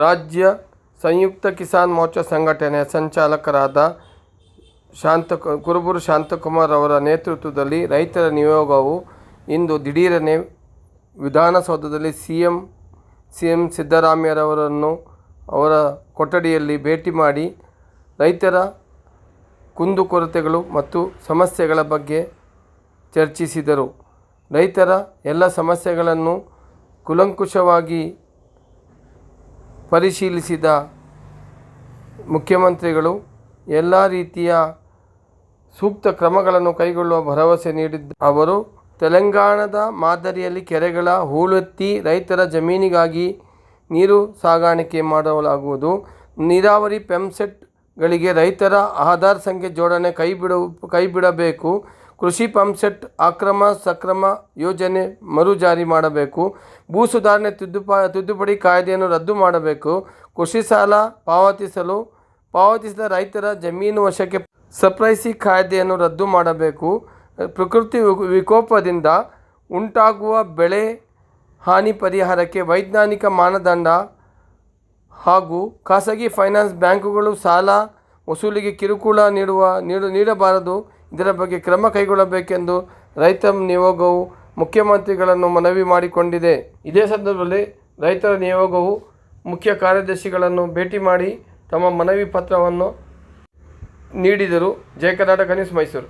ರಾಜ್ಯ ಸಂಯುಕ್ತ ಕಿಸಾನ್ ಮೋರ್ಚಾ ಸಂಘಟನೆಯ ಸಂಚಾಲಕರಾದ ಶಾಂತ ಕುರುಬೂರು ಶಾಂತಕುಮಾರ್ ಅವರ ನೇತೃತ್ವದಲ್ಲಿ ರೈತರ ನಿಯೋಗವು ಇಂದು ದಿಢೀರನೆ ವಿಧಾನಸೌಧದಲ್ಲಿ ಸಿ ಎಂ ಸಿ ಎಂ ಸಿದ್ದರಾಮಯ್ಯರವರನ್ನು ಅವರ ಕೊಠಡಿಯಲ್ಲಿ ಭೇಟಿ ಮಾಡಿ ರೈತರ ಕುಂದುಕೊರತೆಗಳು ಮತ್ತು ಸಮಸ್ಯೆಗಳ ಬಗ್ಗೆ ಚರ್ಚಿಸಿದರು. ರೈತರ ಎಲ್ಲ ಸಮಸ್ಯೆಗಳನ್ನು ಕೂಲಂಕುಷವಾಗಿ ಪರಿಶೀಲಿಸಿದ ಮುಖ್ಯಮಂತ್ರಿಗಳು ಎಲ್ಲ ರೀತಿಯ ಸೂಕ್ತ ಕ್ರಮಗಳನ್ನು ಕೈಗೊಳ್ಳುವ ಭರವಸೆ ನೀಡಿದ್ದ ಅವರು, ತೆಲಂಗಾಣದ ಮಾದರಿಯಲ್ಲಿ ಕೆರೆಗಳ ಹೂಳೆತ್ತಿ ರೈತರ ಜಮೀನಿಗಾಗಿ ನೀರು ಸಾಗಾಣಿಕೆ ಮಾಡಲಾಗುವುದು. ನೀರಾವರಿ ಪಂಪ್ಸೆಟ್ಗಳಿಗೆ ರೈತರ ಆಧಾರ್ ಸಂಖ್ಯೆ ಜೋಡಣೆ ಕೈಬಿಡು, ಕೈಬಿಡಬೇಕು. ಕೃಷಿ ಪಂಪ್ಸೆಟ್ ಅಕ್ರಮ ಸಕ್ರಮ ಯೋಜನೆ ಮರು ಜಾರಿ ಮಾಡಬೇಕು. ಭೂ ಸುಧಾರಣೆ ತಿದ್ದುಪ, ತಿದ್ದುಪಡಿ ಕಾಯ್ದೆಯನ್ನು ರದ್ದು ಮಾಡಬೇಕು. ಕೃಷಿ ಸಾಲ ಪಾವತಿಸಲು, ಪಾವತಿಸಿದ ರೈತರ ಜಮೀನು ವಶಕ್ಕೆ ಸಪ್ರೈಸಿ ಕಾಯ್ದೆಯನ್ನು ರದ್ದು ಮಾಡಬೇಕು. ಪ್ರಕೃತಿ ವಿಕೋಪದಿಂದ ಉಂಟಾಗುವ ಬೆಳೆ ಹಾನಿ ಪರಿಹಾರಕ್ಕೆ ವೈಜ್ಞಾನಿಕ ಮಾನದಂಡ ಹಾಗೂ ಖಾಸಗಿ ಫೈನಾನ್ಸ್ ಬ್ಯಾಂಕುಗಳು ಸಾಲ ವಸೂಲಿಗೆ ಕಿರುಕುಳ ನೀಡುವ, ನೀಡು, ನೀಡಬಾರದು. ಇದರ ಬಗ್ಗೆ ಕ್ರಮ ಕೈಗೊಳ್ಳಬೇಕೆಂದು ರೈತ ನಿಯೋಗವು ಮುಖ್ಯಮಂತ್ರಿಗಳನ್ನು ಮನವಿ ಮಾಡಿಕೊಂಡಿದೆ. ಇದೇ ಸಂದರ್ಭದಲ್ಲಿ ರೈತರ ನಿಯೋಗವು ಮುಖ್ಯ ಕಾರ್ಯದರ್ಶಿಗಳನ್ನು ಭೇಟಿ ಮಾಡಿ ತಮ್ಮ ಮನವಿ ಪತ್ರವನ್ನು ನೀಡಿದರು. ಜಯ ಕರ್ನಾಟಕ ನ್ಯೂಸ್ ಮೈಸೂರು.